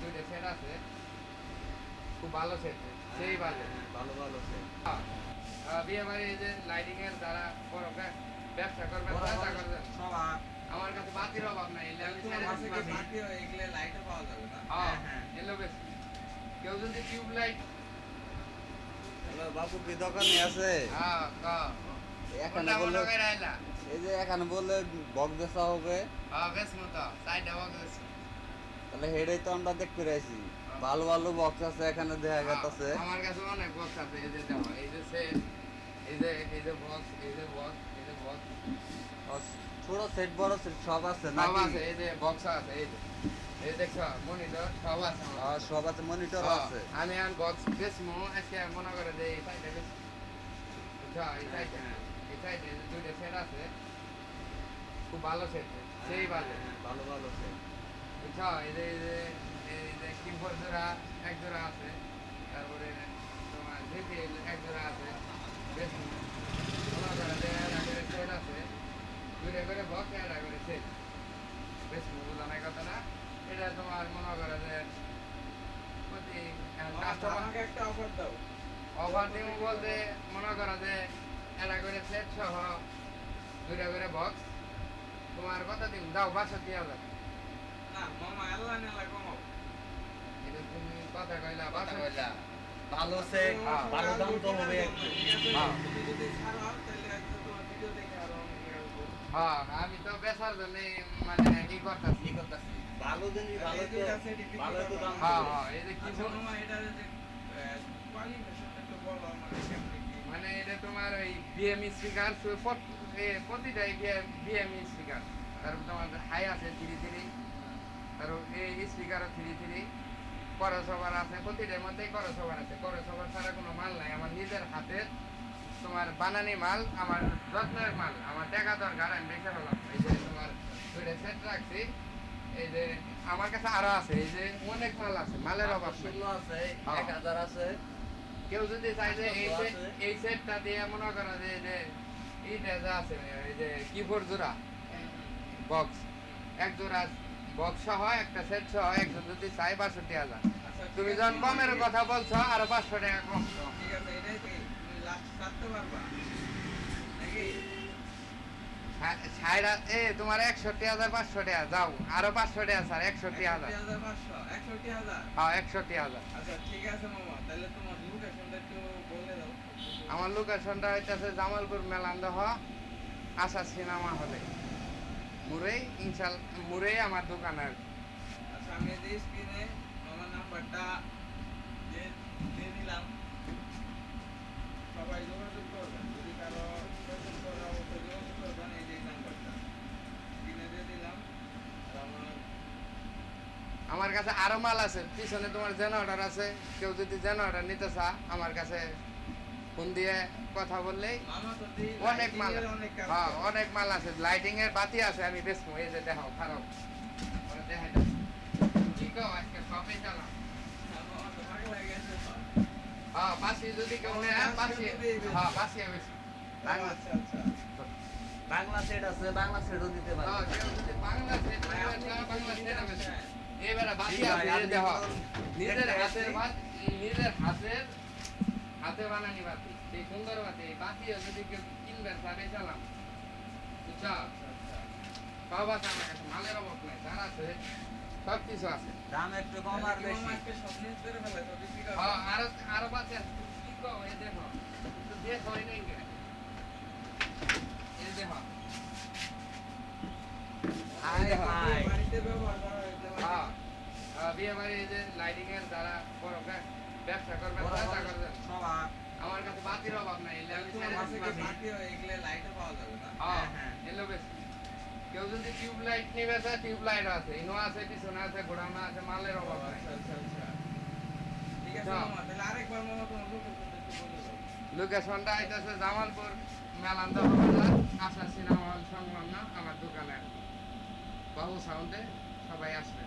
দুইটা সেট আছে খুব ভালো সেট সেই বাজে ভালো। ভালো set। বিয়ে বাড়ি যে লাইটিং এর বড় ব্যবসা সব আমার কাছে বাতির অভাব নাই হয়, এগুলো লাইটও পাওয়া যাবে না? হ্যাঁ হ্যাঁ, এলো বেশ। কেউ যদি টিউব লাইট হ্যালো বাবু কি দোকানে আছে? হ্যাঁ কা এখানে বললে এই যে এখানে বললে বক বেচা হবে। হ্যাঁ বেশ মতো সাইডে তাহলে হেডেই তো আমরা দেখতে রয়েছি ভালো ভালো বক্স আছে এখানে দেখা গেছে আমার কাছে অনেক বক্স আছে এই যে দেখো এই যে সেট এই যে এই যে বক্স এই যে বক্স এই যে বক্স ছোট সেট বড় সেট সব আছে সব নাকি? আছে এই যে বক্স আছে এই যে। এই দেখছ মনিটর সব আছে আর সব আছে মনিটর হ্যাঁ, আছে। আমি আর বক্স বেচমু আজকে মনে করে যে এই সাইডে বেশ বুঝছ এই সাইডে হ্যাঁ। এই সাইডে যে দুইটা সেট আছে খুব ভালো সেট সেই বাজে হ্যাঁ, ভালো ভালো set। বুঝছ এই যে এই যে এই যে কিবোর্ড জোড়া এক জোড়া আছে। তারপরে তোমার জিপিএল এক জোড়া আছে। বেশ করে যে একটা করে সেট আছে। দুইটা করে বক্স একটা করে সেট বেশ বুঝানোর কথা না। এটা তোমার মনে করে যে প্রতি আমাকে একটা offer দাও। অফার দিব বলতে মনে করো যে একটা করে সেট সহ দুইটা করে বক্স তোমার কত দিন? দাও বাষট্টি হাজার। এটা তুমি কথা কইলা বাষট্টি কইলা। ভালো সেট হ্যাঁ, ভালো দাম তো হবে একটু ঠিক আছে, হ্যাঁ। অনেকে আসবে। হ্যাঁ আমি তো বেচার জন্য মানে ই করতেছি? ভালো জিনিস ভালো তো ভালো তো। দাম হ্যাঁ। হ্যাঁ এই যে কি আচ্ছা, বল- মামা, এটার যে, আহ, qualification টা একটু বলো আমাকে, মানে এটা তোমার ওই বিএমই স্পিকার প্রতিটাই বিএমই স্পিকার তারপর তোমার হাই আছে থ্রি থ্রি তারপর এই স্পিকারও থ্রি থ্রি করসভার আছে প্রতিটার মধ্যেই করসভার আছে করসভার ছাড়া কোনো মাল নাই আমার নিজের হাতের তোমার বানানি মাল আমার যত্নের মাল আমার টাকা দরকার আমি রেখে হলাম এই যে তোমার দুইটা সেট রাখছি এই যে আমার কাছে আরও আছে এই যে অনেক মাল আছে মালের অভাব আছে। এক হাজার আছে কেউ যদি চাই যে এই এই সেটটা দিয়ে মনে করো যে যে এইটা যা আছে এই যে কিবোর্ড জোড়া বক্স এক জোড়া বক্স সহ একটা সেট সহ একজন যদি চাই বাষট্টি হাজার তুমি যখন কমের কথা বলছো আরও পাঁচশো টাকা কম ঠিক আছে, এটাই কি? তুমি last ছাড়তে পারবা? নাকি? হ্যাঁ, এ তোমার একষট্টি হাজার পাঁচশো টাকা যাও আরও পাঁচশো টাকা স্যার একষট্টি হাজার 61,500, 61,000? হ্যাঁ একষট্টি হাজার আচ্ছা। আমার লোকেশনটা হইতেছে জামালপুর মেলান্দহ আশা সিনেমা হলে মুরেই ইনশাল মুরেই আমার দোকান আর আচ্ছা, আমি এই এ মামার নাম্বারটা দিয়ে- দিলাম। সবাই যোগাযোগ করবেন। যদি কারও অবশ্যই যোগাযোগ করবেন, এই যে নাম্বারটা। screen দিয়ে দিলাম। আর আমার আমার কাছে আরও মাল আছে পিছনে তোমার জেনারেটর আছে কেউ যদি জেনারেটর নিতে চা আমার কাছে ফোন দিয়ে কথা বললেই অনেক মাল হ্যাঁ অনেক মাল আছে। লাইটিং এর বাতি আছে আমি বেশ এই যে দেখো খারাপ। দেখাই কি আজকে চালাম। হয়ে গেছে তো। হ্যাঁ যদি কেউ হ্যাঁ বেশি আচ্ছা, আচ্ছা। বাংলা সেট আছে বাংলা সেটও দিতে যদি বাংলা সেট বাংলা সেট চান? এবারে বাসি আছে আছে, দেখো নিজের হাতের। নিজের হাতের হাতে বানানি বাতি সেই সুন্দর বাতি এই বাতিও যদি কেউ কিনবে তাহলে চালাম। বুঝছ। সব আছে আমার কাছে মালের অভাব নেই তার আছে সব কিছু আছে। দাম একটু কম আর বেশি। মামা আজকে সব নিউজ করে ফেলে তো বিক্রি করবে? হ্যাঁ আরও আরও বাতি আছে কি কও এই দেখো দেখো এই নেই এই দেখো। হাই দেখো। বাড়িতে ব্যবহার করা হয়েছে হ্যাঁ বিয়ে বাড়ি যে লাইটিং এর যারা বড় ব্যবসা করবেন বড় করবেন সব আ- আমার কাছে বাতির অভাব নাই এলে আমি তোমার ছেড়ে কাছে দিতে কি পারি। বাকি হয়, এগুলো? হ্যাঁ হ্যাঁ। বেশ কেউ যদি টিউব লাইট নিবে স্যার টিউব লাইট আছে ইনো আছে পিছনে আছে গোডাউনে আছে মালের অভাব আচ্ছা, আচ্ছা, আচ্ছা। ঠিক আছে। তাহলে আরেকবার মামা তোমার লোকেশনটা আইতেছে জামালপুর মেলান্দ বাজার আশা সিনেমা হল সংলগ্ন আমার দোকানে বাবু সাউন্ডে সবাই আসবে